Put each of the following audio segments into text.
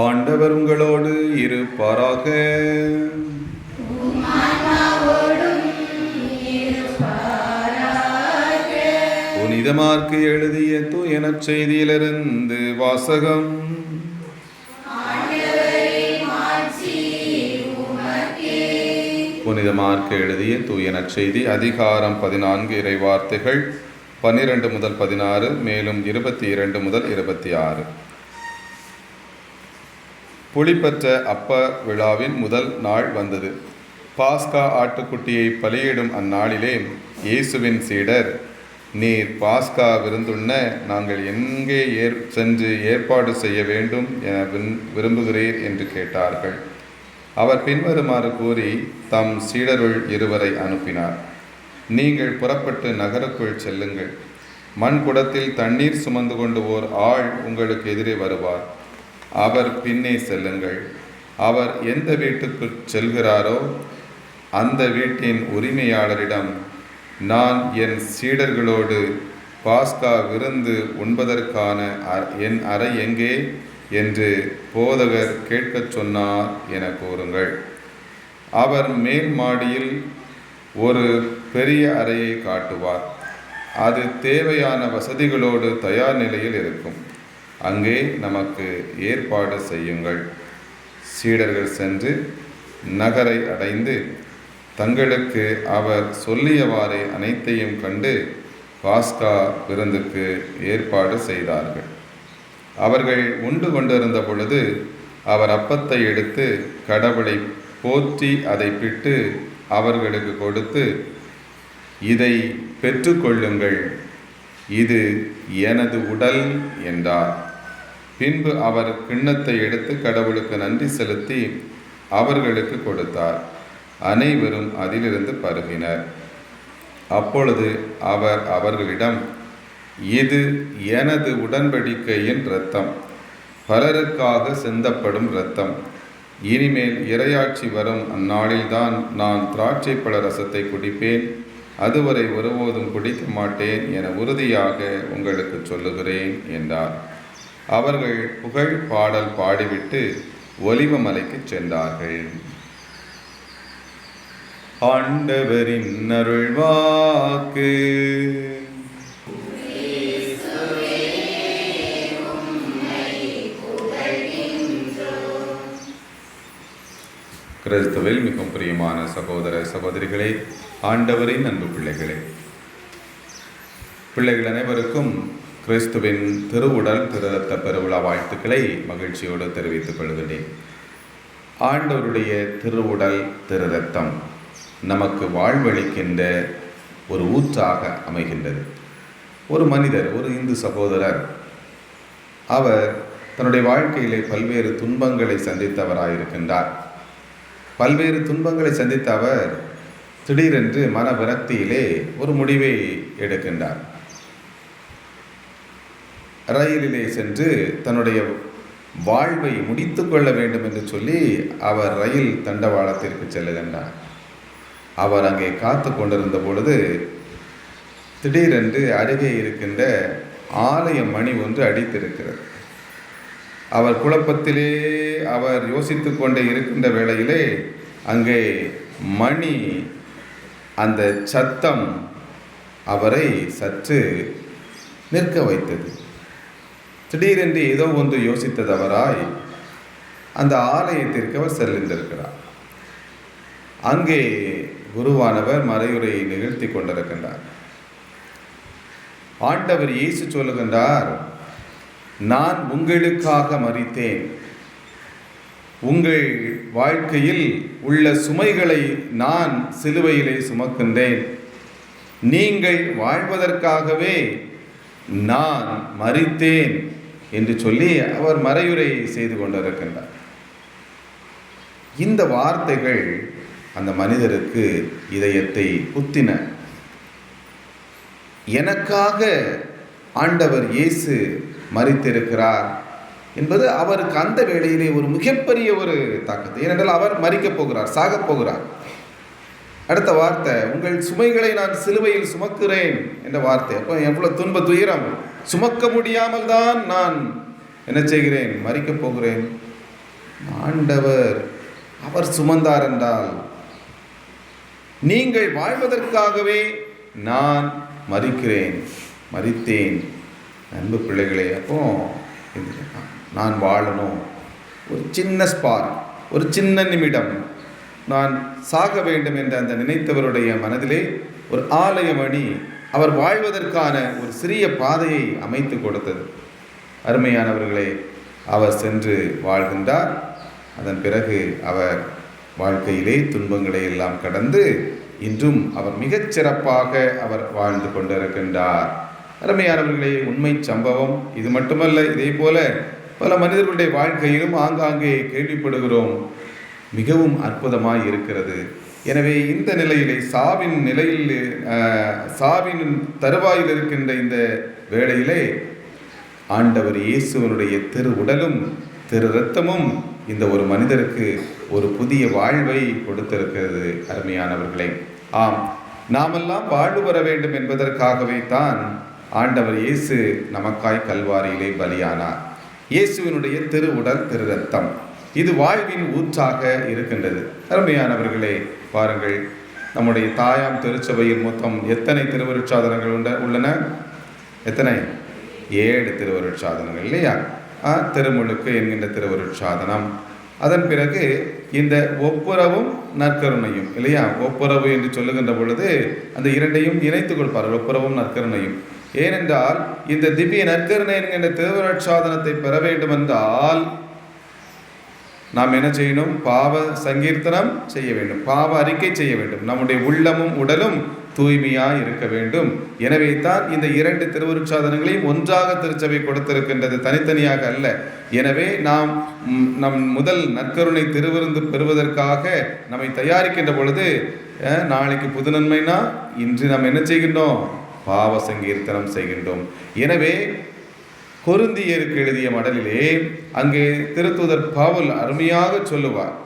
ஆண்டவர் உங்களோடு இருப்பாராக புனிதமார்க்கு எழுதிய தூயனச் செய்தியிலிருந்து வாசகம். புனிதமார்க்கு எழுதிய தூயனச் செய்தி அதிகாரம் பதினான்கு இறை வார்த்தைகள் பன்னிரண்டு முதல் பதினாறு மேலும் இருபத்தி இரண்டு முதல் இருபத்தி ஆறு. புளிப்பற்ற அப்ப விழாவின் முதல் நாள் வந்தது. பாஸ்கா ஆட்டுக்குட்டியை பலியிடும் அந்நாளிலே இயேசுவின் சீடர் நீர் பாஸ்கா விருந்துண்ண நாங்கள் எங்கே ஏற் சென்று ஏற்பாடு செய்ய வேண்டும் என வின்- விரும்புகிறீர்? என்று கேட்டார்கள். அவர் பின்வருமாறு கூறி தம் சீடருள் இருவரை அனுப்பினார். நீங்கள் புறப்பட்டு நகருக்குள் செல்லுங்கள். மண் குடத்தில் தண்ணீர் சுமந்து கொண்டு ஓர் ஆள் உங்களுக்கு எதிரே வருவார். அவர் பின்னே செல்லுங்கள். அவர் எந்த வீட்டுக்கு செல்கிறாரோ அந்த வீட்டின் உரிமையாளரிடம் நான் என் சீடர்களோடு பாஸ்கா விருந்து உண்பதற்கான அ- என் அறை எங்கே? என்று போதகர் கேட்கச் சொன்னார் என கூறுங்கள். அவர் மேல் மாடியில் ஒரு பெரிய அறையை காட்டுவார். அது தேவையான வசதிகளோடு தயார் நிலையில் இருக்கும். அங்கே நமக்கு ஏற்பாடு செய்யுங்கள். சீடர்கள் சென்று நகரை அடைந்து தங்களுக்கு அவர் சொல்லியவாறே அனைத்தையும் கண்டு பாஸ்கா விருந்துக்கு ஏற்பாடு செய்தார்கள். அவர்கள் உண்டு கொண்டிருந்த பொழுது அவர் அப்பத்தை எடுத்து கடவுளை போற்றி அதை பிட்டு அவர்களுக்கு கொடுத்து இதை பெற்றுக்கொள்ளுங்கள். இது எனது உடல் என்றார். பின்பு அவர் கிண்ணத்தை எடுத்து கடவுளுக்கு நன்றி செலுத்தி அவர்களுக்கு கொடுத்தார். அனைவரும் அதிலிருந்து பருகினர். அப்பொழுது அவர் அவர்களிடம் இது எனது உடன்படிக்கையின் இரத்தம். பலருக்காக சிந்தப்படும் இரத்தம். இனிமேல் இரையாட்சி வரும் அந்நாளில்தான் நான் திராட்சை பழ ரசத்தை குடிப்பேன். அதுவரை ஒருபோதும் குடிக்க மாட்டேன் என உறுதியாக உங்களுக்கு சொல்லுகிறேன் என்றார். அவர்கள் புகழ் பாடல் பாடிவிட்டு ஒலிவ மலைக்கு சென்றார்கள். ஆண்டவரின் அருள்வாக்கு கிறிஸ்துவில் மிகவும் பிரியமான சகோதர சகோதரிகளே ஆண்டவரின் அன்பு பிள்ளைகளே. பிள்ளைகள் அனைவருக்கும் கிறிஸ்துவின் திருவுடல் திருரத்த பெருவிழா வாழ்த்துக்களை மகிழ்ச்சியோடு தெரிவித்துக் கொள்கிறேன் ஆண்டவருடைய திருவுடல் திருரத்தம் நமக்கு வாழ்வளிக்கின்ற ஒரு ஊற்றாக அமைகின்றது. ஒரு மனிதர் ஒரு இந்து சகோதரர் அவர் தன்னுடைய வாழ்க்கையிலே பல்வேறு துன்பங்களை சந்தித்தவராயிருக்கின்றார். பல்வேறு துன்பங்களை சந்தித்த அவர் திடீரென்று மன விரக்தியிலே ஒரு முடிவை எடுக்கின்றார். ரயிலிலே சென்று தன்னுடைய வாழ்வை முடித்து கொள்ள வேண்டும் என்று சொல்லி அவர் ரயில் தண்டவாளத்திற்கு செல்லுகின்றார் அவர் அங்கே காத்து கொண்டிருந்த பொழுது திடீரென்று அருகே இருக்கின்ற ஆலய மணி ஒன்று அடித்திருக்கிறது. அவர் குழப்பத்திலே அவர் யோசித்து கொண்டே இருக்கின்ற வேளையிலே அங்கே மணி அந்த சத்தம் அவரை சற்று நிற்க வைத்தது. திடீரென்று ஏதோ ஒன்று யோசித்ததவராய் அந்த ஆலயத்திற்கு அவர் செல்லிருந்திருக்கிறார் அங்கே குருவானவர் மறையுரையை நிகழ்த்தி கொண்டிருக்கின்றார். ஆண்டவர் இயேசு சொல்லுகின்றார் நான் உங்களுக்காக மறித்தேன் உங்கள் வாழ்க்கையில் உள்ள சுமைகளை நான் சிலுவையிலே சுமக்கின்றேன். நீங்கள் வாழ்வதற்காகவே நான் மறித்தேன் என்று சொல்லி அவர் மறையுரை செய்து கொண்டிருக்கின்றார். இந்த வார்த்தைகள் அந்த மனிதருக்கு இதயத்தை குத்தின. எனக்காக ஆண்டவர் இயேசு மறித்திருக்கிறார் என்பது அவருக்கு அந்த வேளையிலே ஒரு மிகப்பெரிய ஒரு தாக்கத்தை. ஏனென்றால் அவர் மறிக்கப் போகிறார் சாகப் போகிறார். அடுத்த வார்த்தை உங்கள் சுமைகளை நான் சிலுவையில் சுமக்கிறேன் என்ற வார்த்தை. அப்போ எவ்வளோ துன்ப துயரம். சுமக்க முடியாமல் தான் நான் என்ன செய்கிறேன் மறிக்கப் போகிறேன்? ஆண்டவர் அவர் சுமந்தார் என்றால் நீங்கள் வாழ்வதற்காகவே நான் மறிக்கிறேன் மறித்தேன். அன்பு பிள்ளைகளே அப்போ நான் வாழணும். ஒரு சின்ன ஸ்பார் ஒரு சின்ன நிமிடம் நான் சாக வேண்டும் என்ற அந்த நினைத்தவருடைய மனதிலே ஒரு ஆலயம் அணி அவர் வாழ்வதற்கான ஒரு சிறிய பாதையை அமைத்து கொடுத்தது. அருமையானவர்களே அவர் சென்று வாழ்கின்றார். அதன் பிறகு அவர் வாழ்க்கையிலே துன்பங்களை எல்லாம் கடந்து இன்றும் அவர் மிகச் சிறப்பாக அவர் வாழ்ந்து கொண்டிருக்கின்றார். அருமையானவர்களே உண்மை சம்பவம் இது மட்டுமல்ல இதே போல பல மனிதர்களுடைய வாழ்க்கையிலும் ஆங்காங்கே கேள்விப்படுகிறோம். மிகவும் அற்புதமாய் இருக்கிறது. எனவே இந்த நிலையிலே சாவின் நிலையில் சாவின் தருவாயில் இருக்கின்ற இந்த வேளையிலே ஆண்டவர் இயேசுவனுடைய திரு உடலும் திரு இரத்தமும் இந்த ஒரு மனிதருக்கு ஒரு புதிய வாழ்வை கொடுத்திருக்கிறது அருமையானவர்களே. ஆம் நாமெல்லாம் வாழ்வு பெற வேண்டும் என்பதற்காகவே தான் ஆண்டவர் இயேசு நமக்காய் கல்வாரியிலே பலியானார். இயேசுவினுடைய திரு உடல் திரு ரத்தம் இது வாழ்வின் ஊற்றாக இருக்கின்றது. அருமையானவர்களே பாருங்கள். நம்முடைய தாயாம் திருச்சபையில் மொத்தம் எத்தனை திருவருட்சாதனங்கள் உண்ட உள்ளன? எத்தனை? ஏழு திருவருட்சாதனங்கள் இல்லையா? ஆ, திருமுழுக்கு என்கின்ற திருவருட்சாதனம். அதன் பிறகு இந்த ஒப்புரவும் நற்கருணையும் இல்லையா? ஒப்புரவு என்று சொல்லுகின்ற பொழுது அந்த இரண்டையும் இணைத்துக் கொடுப்பார்கள் ஒப்புரவும் நற்கருணையும். ஏனென்றால் இந்த திவ்ய நற்கருணை என்கின்ற திருவருட்சாதனத்தை பெற வேண்டுமென்றால் நாம் என்ன செய்யணும்? பாவ சங்கீர்த்தனம் செய்ய வேண்டும். பாவ அறிக்கை செய்ய வேண்டும். நம்முடைய உள்ளமும் உடலும் தூய்மையாக இருக்க வேண்டும். எனவே தான் இந்த இரண்டு திருவருட்சாதனங்களையும் ஒன்றாக திருச்சபை கொடுத்திருக்கின்றது. தனித்தனியாக அல்ல. எனவே நாம் நம் முதல் நற்கருணை திருவிருந்து பெறுவதற்காக நம்மை தயாரிக்கின்ற பொழுது நாளைக்கு புது நன்மைனா இன்று நாம் என்ன செய்கின்றோம்? பாவ சங்கீர்த்தனம் செய்கின்றோம். எனவே கொருந்தியருக்கு எழுதிய மடலிலே அங்கே திருத்துதர் பவுல் அருமையாக சொல்லுவார்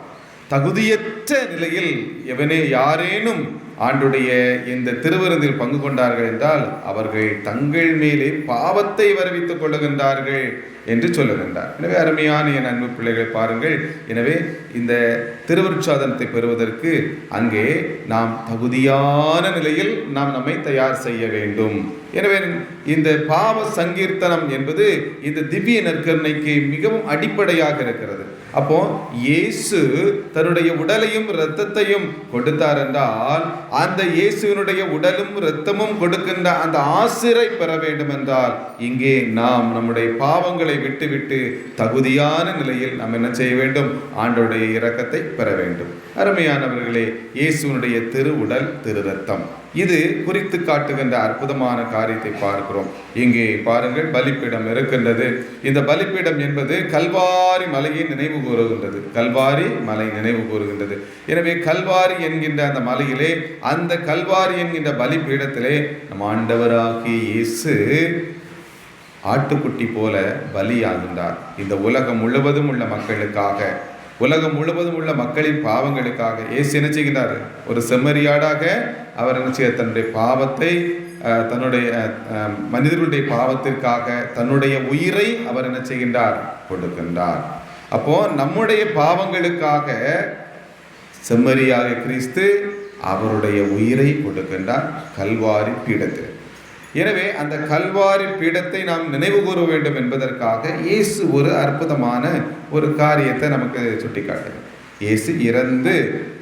தகுதியற்ற நிலையில் எவனே யாரேனும் ஆண்டுடைய இந்த திருவருந்தில் பங்கு கொண்டார்கள் என்றால் அவர்கள் தங்கள் மேலே பாவத்தை வரவித்துக் கொள்ளுகின்றார்கள். என்று சொல்லுகின்றார் எனவே அருமையான என் அன்பு பிள்ளைகளை பாருங்கள். எனவே இந்த திருவருட்சாதனத்தை பெறுவதற்கு அங்கே நாம் தகுதியான நிலையில் நாம் நம்மை தயார் செய்ய வேண்டும். எனவே இந்த பாவ சங்கீர்த்தனம் என்பது இந்த திவ்ய நற்கருணைக்கு மிகவும் அடிப்படையாக இருக்கிறது. அப்போ இயேசு தன்னுடைய உடலையும் இரத்தத்தையும் கொடுத்தார் என்றால் அந்த இயேசுவினுடைய உடலும் இரத்தமும் கொடுக்கின்ற அந்த ஆசிரை பெற வேண்டும் என்றால் இங்கே நாம் நம்முடைய பாவங்களை விட்டுவிட்டு தகுதியான நிலையில் நாம் என்ன செய்ய வேண்டும்? ஆண்டோடைய இரக்கத்தை பெற வேண்டும். அருமையானவர்களே இயேசுவினுடைய திரு உடல் திரு ரத்தம் இது குறித்து காட்டுகின்ற அற்புதமான காரியத்தை பார்க்கிறோம். இங்கே பாருங்கள் பலிப்பீடம் இருக்கின்றது. இந்த பலிப்பீடம் என்பது கல்வாரி மலையை நினைவு கூறுகின்றது. கல்வாரி மலை நினைவு கூறுகின்றது. எனவே கல்வாரி என்கின்ற அந்த மலையிலே அந்த கல்வாரி என்கின்ற பலிப்பீடத்திலே நம் ஆண்டவராகிய இயேசு ஆட்டுக்குட்டி போல பலியாகின்றார். இந்த உலகம் முழுவதும் உள்ள மக்களுக்காக உலகம் முழுவதும் உள்ள மக்களின் பாவங்களுக்காக ஏசு என்ன செய்கின்றார்? ஒரு செம்மறியாடாக அவர் என்ன செய்ய தன்னுடைய பாவத்தை தன்னுடைய மனிதர்களுடைய பாவத்திற்காக தன்னுடைய உயிரை அவர் என்ன செய்கின்றார்? கொடுக்கின்றார். அப்போ நம்முடைய பாவங்களுக்காக செம்மறியாக கிறிஸ்து அவருடைய உயிரை கொடுக்கின்றார் கல்வாரி பீடத்தில். எனவே அந்த கல்வாரி பீடத்தை நாம் நினைவு கூற வேண்டும் என்பதற்காக இயேசு ஒரு அற்புதமான ஒரு காரியத்தை நமக்கு சுட்டிக்காட்டுகிறார். இயேசு இறந்து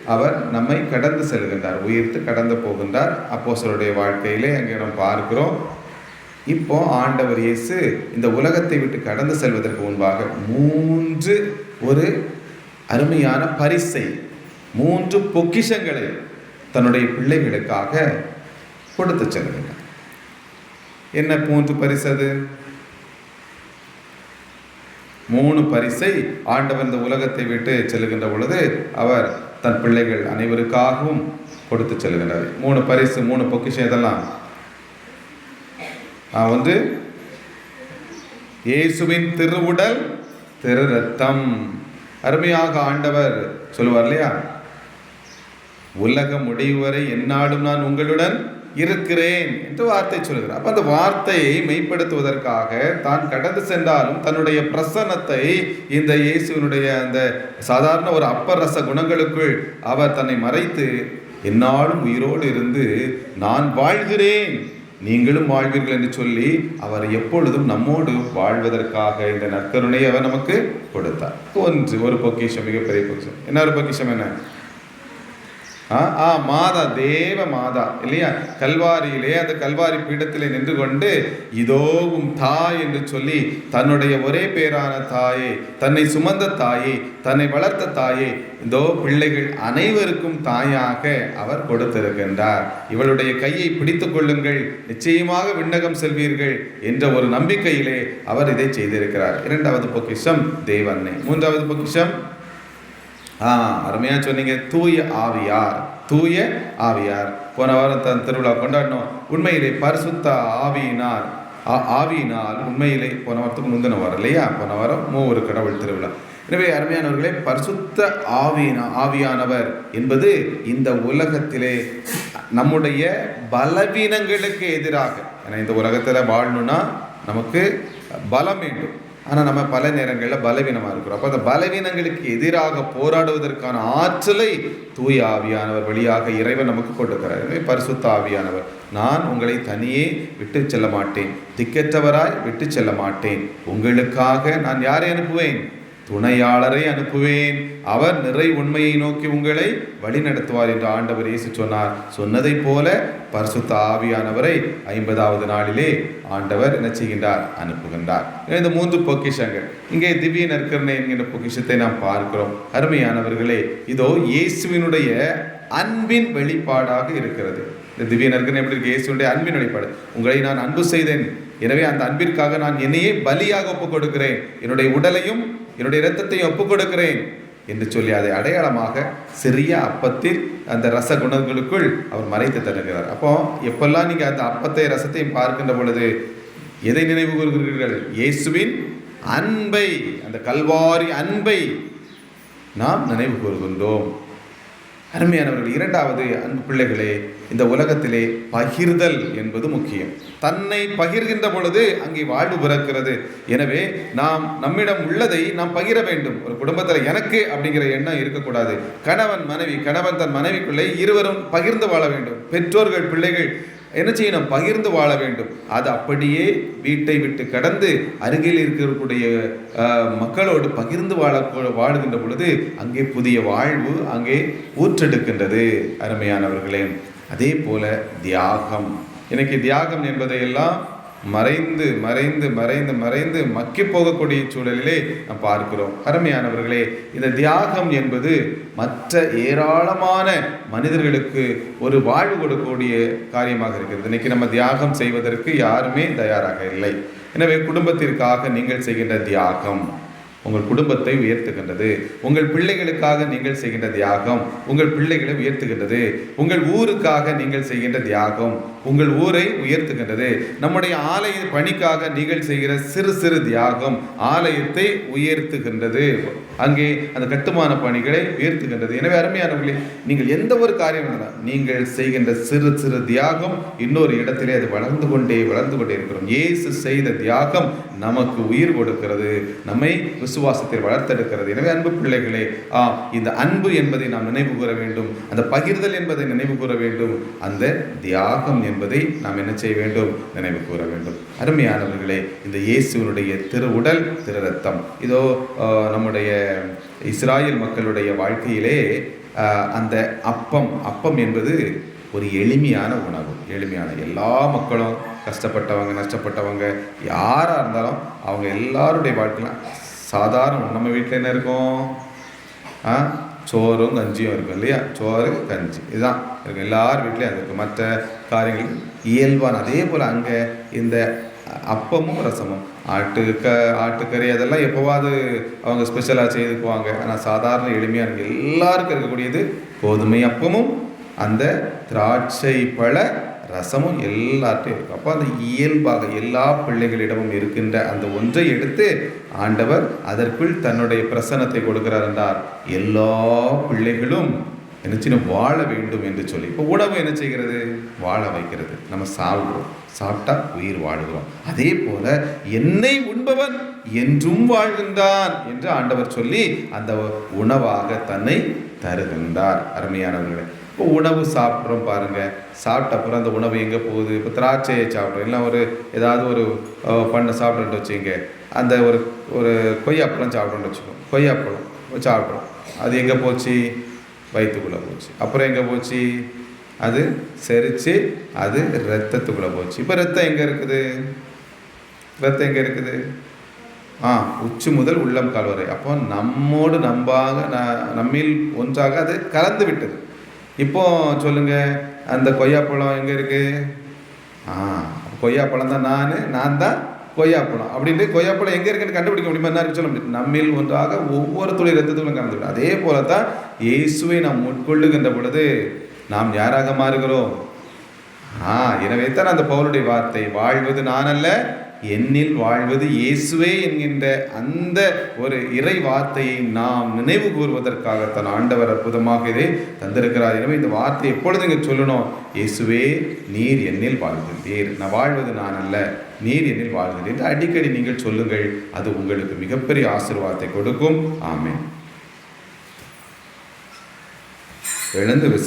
அவர் நம்மை கடந்து செல்கின்றார் உயிர்த்து கடந்து போகின்றார். அப்போஸ்தலருடைய வாழ்க்கையிலே அங்கே நாம் பார்க்கிறோம் இப்போ ஆண்டவர் இயேசு இந்த உலகத்தை விட்டு கடந்து செல்வதற்கு முன்பாக மூன்று ஒரு அருமையான பரிசை மூன்று பொக்கிஷங்களை தன்னுடைய பிள்ளைகளுக்காக கொடுத்து செல்கின்றார். என்ன மூன்று பரிசு அது? மூணு பரிசை ஆண்டவர் இந்த உலகத்தை விட்டு செல்கின்ற பொழுது அவர் தன் பிள்ளைகள் அனைவருக்காகவும் கொடுத்து செல்கின்றார் மூணு பரிசு மூணு பொக்கிஷம் இதெல்லாம். வந்து இயேசுவின் திருவுடல் திரு ரத்தம் அருமையாக ஆண்டவர் சொல்லுவார் இல்லையா? உலகம் முடிவு வரை எந்நாளும் நான் உங்களுடன் இருக்கிறேன் என்று வார்த்தை சொல்கிறார். அப்போ அந்த வார்த்தையை மெய்ப்படுத்துவதற்காக தான் கடந்து சென்றாலும் தன்னுடைய பிரசன்னத்தை இந்த இயேசுவினுடைய அந்த சாதாரண ஒரு அப்பரச குணங்களுக்குள் அவர் தன்னை மறைத்து என்னாலும் உயிரோடு இருந்து நான் வாழ்கிறேன். நீங்களும் வாழ்வீர்கள் என்று சொல்லி அவர் எப்பொழுதும் நம்மோடு வாழ்வதற்காக இந்த நற்கருணையை அவர் நமக்கு கொடுத்தார். ஒன்று ஒரு பொக்கிஷம் மிகப்பெரிய பொக்கிஷம். என்ன ஒரு பொக்கிஷம் என்ன? ஆ ஆ மாதா தேவ மாதா இல்லையா? கல்வாரியிலே அந்த கல்வாரி பீடத்திலே நின்று கொண்டு இதோவும் தாய் என்று சொல்லி தன்னுடைய ஒரே பேரான தாயை தன்னை சுமந்த தாயை தன்னை வளர்த்த தாயே இதோ பிள்ளைகள் அனைவருக்கும் தாயாக அவர் கொடுத்திருக்கின்றார். இவளுடைய கையை பிடித்து கொள்ளுங்கள் நிச்சயமாக விண்ணகம் செல்வீர்கள் என்ற ஒரு நம்பிக்கையிலே அவர் இதை செய்திருக்கிறார். இரண்டாவது பொக்கிஷம் தேவன்னை மூன்றாவது பொக்கிஷம் ஆ அருமையாக சொன்னீங்க. தூய ஆவியார் தூய ஆவியார். போன வாரம் தன் திருவிழா கொண்டாடினோம். உண்மையிலே பரிசுத்த ஆவியினார். ஆ- ஆவியினால் உண்மையிலே போன வாரத்துக்கு முந்தின வாரம் இல்லையா? போன வாரம் மூவரு கடவுள் திருவிழா. எனவே அருமையானவர்களே பரிசுத்த ஆவியின ஆவியானவர் என்பது இந்த உலகத்திலே நம்முடைய பலவீனங்களுக்கு எதிராக. ஏன்னா இந்த உலகத்தில் வாழணும்னா நமக்கு பலம் வேண்டும். ஆனால் நம்ம பல நேரங்களில் பலவீனமாக இருக்கிறோம். அப்போ அந்த பலவீனங்களுக்கு எதிராக போராடுவதற்கான ஆற்றலை தூய ஆவியானவர் வழியாக இறைவன் நமக்கு கொடுக்கிறார் பரிசுத்த ஆவியானவர் நான் உங்களை தனியே விட்டு செல்ல மாட்டேன். திக்கற்றவராய் விட்டு செல்ல மாட்டேன். உங்களுக்காக நான் யாரை அனுப்புவேன்? துணையாளரை அனுப்புவேன். அவர் நிறை உண்மையை நோக்கி உங்களை வழிநடத்துவார் என்று ஆண்டவர் இயேசு சொன்னார். சொன்னதைப் போல பரிசுத்த ஆவியானவரை ஐம்பதாவது நாளிலே ஆண்டவர் என்ன செய்கின்றார்? அனுப்புகின்றார். இந்த மூன்று பொக்கிஷங்கள். இங்கே திவ்ய நற்கரணை என்கின்ற பொக்கிஷத்தை நாம் பார்க்கிறோம். அருமையானவர்களே இதோ இயேசுவினுடைய அன்பின் வெளிப்பாடாக இருக்கிறது. இந்த திவ்ய நற்கரணை எப்படி இருக்கு? இயேசுடைய அன்பின் வெளிப்பாடு. உங்களை நான் அன்பு செய்தேன். எனவே அந்த அன்பிற்காக நான் என்னையே பலியாக ஒப்புக் கொடுக்கிறேன் என்னுடைய உடலையும் என்னுடைய இரத்தத்தையும் ஒப்புக் கொடுக்கிறேன் என்று சொல்லி அதை அடையாளமாக சிறிய அப்பத்தில் அந்த ரச குணங்களுக்குள் அவர் மறைத்து தருகிறார். அப்போ எப்பெல்லாம் நீங்கள் அந்த அப்பத்தை ரசத்தையும் பார்க்கின்ற பொழுது எதை நினைவு கூறுகிறீர்கள்? இயேசுவின் அன்பை அந்த கல்வாரி அன்பை நாம் நினைவு கூறுகின்றோம். அருமையானவர்கள் இரண்டாவது அன்பு பிள்ளைகளே இந்த உலகத்திலே பகிர்தல் என்பது முக்கியம். தன்னை பகிர்கின்ற பொழுது அங்கே வாழ்வு பிறக்கிறது. எனவே நாம் நம்மிடம் உள்ளதை நாம் பகிர வேண்டும். ஒரு குடும்பத்தில் எனக்கு அப்படிங்கிற எண்ணம் இருக்கக்கூடாது. கணவன் மனைவி கணவன் தன் மனைவிக்குள்ளே இருவரும் பகிர்ந்து வாழ வேண்டும். பெற்றோர்கள் பிள்ளைகள் என்ன செய்யணும்? பகிர்ந்து வாழ வேண்டும். அது அப்படியே வீட்டை விட்டு கடந்து அருகில் இருக்கக்கூடிய மக்களோடு பகிர்ந்து வாழ வாழுகின்ற பொழுது அங்கே புதிய வாழ்வு அங்கே ஊற்றெடுக்கின்றது. அருமையானவர்களே அதே போல தியாகம். எனக்கு தியாகம் என்பதையெல்லாம் மறைந்து மறைந்து மறைந்து மறைந்து மக்கி போகக்கூடிய சூழலிலே நாம் பார்க்கிறோம். அருமையானவர்களே இந்த தியாகம் என்பது மற்ற ஏராளமான மனிதர்களுக்கு ஒரு வாழ்வு கொடுக்கக்கூடிய காரியமாக இருக்கிறது. இன்னைக்கு நம்ம தியாகம் செய்வதற்கு யாருமே தயாராக இல்லை. எனவே குடும்பத்திற்காக நீங்கள் செய்கின்ற தியாகம். உங்கள் குடும்பத்தை உயர்த்துகின்றது. உங்கள் பிள்ளைகளுக்காக நீங்கள் செய்கின்ற தியாகம் உங்கள் பிள்ளைகளை உயர்த்துகின்றது. உங்கள் ஊருக்காக நீங்கள் செய்கின்ற தியாகம் உங்கள் ஊரை உயர்த்துகின்றது. நம்முடைய ஆலய பணிக்காக நீங்கள் செய்கிற சிறு சிறு தியாகம் ஆலயத்தை உயர்த்துகின்றது. அங்கே அந்த கட்டுமான பணிகளை உயர்த்துகின்றது. எனவே அருமையானவர்களே நீங்கள் எந்த ஒரு காரியம் இருந்தாலும் நீங்கள் செய்கின்ற சிறு சிறு தியாகம் இன்னொரு இடத்திலே அது வளர்ந்து கொண்டே வளர்ந்து கொண்டே இருக்கிறோம். இயேசு செய்த தியாகம் நமக்கு உயிர் கொடுக்கிறது. நம்மை விசுவாசத்தை வளர்த்தெடுக்கிறது. எனவே அன்பு பிள்ளைகளே ஆ இந்த அன்பு என்பதை நாம் நினைவு கூற வேண்டும். அந்த பகிர்தல் என்பதை நினைவு கூற வேண்டும். அந்த தியாகம் என்பதை நாம் என்ன செய்ய வேண்டும்? நினைவு கூற வேண்டும். அருமையானவர்களே இந்த இயேசுவனுடைய திரு உடல் திரு ரத்தம் இதோ நம்முடைய இஸ்ராயல் மக்களுடைய வாழ்க்கையிலே அந்த அப்பம் அப்பம் என்பது ஒரு எளிமையான உணவு. எளிமையான எல்லா மக்களும் கஷ்டப்பட்டவங்க நஷ்டப்பட்டவங்க யாராக இருந்தாலும் அவங்க எல்லாருடைய வாழ்க்கையில சாதாரண நம்ம வீட்டில் என்ன இருக்கும்? ஆ? சோறும் கஞ்சியும் இருக்கும் இல்லையா? சோறு கஞ்சி. இதுதான். இருக்கும் எல்லார் வீட்லேயும் அது இருக்கும் மற்ற காரியங்கள் இயல்பான அதே போல் அங்கே இந்த அப்பமும் ரசமும். ஆட்டு க ஆட்டுக்கறி அதெல்லாம் எப்போவாது அவங்க ஸ்பெஷலாக செய்துக்குவாங்க. ஆனால் சாதாரண எளிமையாக இருக்கு. எல்லாருக்கும் இருக்கக்கூடியது கோதுமை அப்பமும் அந்த திராட்சை பழ ரசமும் எல்லாத்தையும் இருக்கும். அப்போ அந்த இயல்பாக எல்லா பிள்ளைகளிடமும் இருக்கின்ற அந்த ஒன்றை எடுத்து ஆண்டவர் அதற்குள் தன்னுடைய பிரசன்னத்தை கொடுக்கிறார் என்றார். எல்லா பிள்ளைகளும் என்ன வாழ வேண்டும் என்று சொல்லி. இப்போ உணவு என்ன செய்கிறது? வாழ வைக்கிறது. நம்ம சாப்பிடுறோம். சாப்பிட்டா உயிர் வாழுகிறோம். அதே போல என்னை உண்பவன் என்றும் வாழ்கின்றான் என்று ஆண்டவர் சொல்லி அந்த உணவாக தன்னை தருகின்றார். அருமையானவர்களே இப்போ உணவு சாப்பிட்றோம் பாருங்கள் சாப்பிட்ட அப்புறம் அந்த உணவு எங்கே போகுது? இப்போ திராட்சையை சாப்பிட்றோம். இல்லை ஒரு ஏதாவது ஒரு பண்ணை சாப்பிட்றோன்னு வச்சுங்க அந்த ஒரு ஒரு கொய்யாப்பழம் சாப்பிட்றோன்னு வச்சுக்கோம் கொய்யாப்பழம் சாப்பிட்றோம். அது எங்கே போச்சு? வயிற்றுக்குள்ளே போச்சு. அப்புறம் எங்கே போச்சு? அது செரித்து அது ரத்தத்துக்குள்ளே போச்சு. இப்போ ரத்தம் எங்கே இருக்குது? ரத்தம் எங்கே இருக்குது? ஆ உச்சி முதல் உள்ளம் கால் வரை. அப்போ நம்மோடு நம்பாக ந- நம்மில் ஒன்றாக அது கலந்து விட்டது. இப்போ சொல்லுங்கள் அந்த கொய்யாப்பழம் எங்கே இருக்குது ஆ கொய்யாப்பழம் தான் நான் நான் தான் கொய்யாப்பழம். அப்படின்ட்டு கொய்யாப்பழம் எங்கே இருக்குன்னு கண்டுபிடிக்க முடியுமா? என்ன சொல்ல முடியும் நம்மில் ஒன்றாக ஒவ்வொரு துளி ரத்தத்துக்கும் கலந்துவிடும். அதே போல தான் இயேசுவை நாம் உட்கொள்ளுகின்ற பொழுது நாம் யாராக மாறுகிறோம்? ஆ எனவே தான் அந்த பவுலுடைய வார்த்தை வாழ்வது நான் அல்ல என்னில் வாழ்வது இயேசுவே என்கின்ற அந்த ஒரு இறை வார்த்தையை நாம் நினைவு தன் ஆண்டவர் அற்புதமாக இதை தந்திருக்கிறார். எனவே இந்த வார்த்தை எப்பொழுது இங்கே சொல்லணும்? இயேசுவே நீர் என்னில் வாழ்கின்றீர். நான் வாழ்வது நான் அல்ல நீர் என்னில் வாழ்கின்றீர் என்று அடிக்கடி நீங்கள் சொல்லுங்கள். அது உங்களுக்கு மிகப்பெரிய ஆசீர்வாதத்தை கொடுக்கும். ஆமென். எழுந்து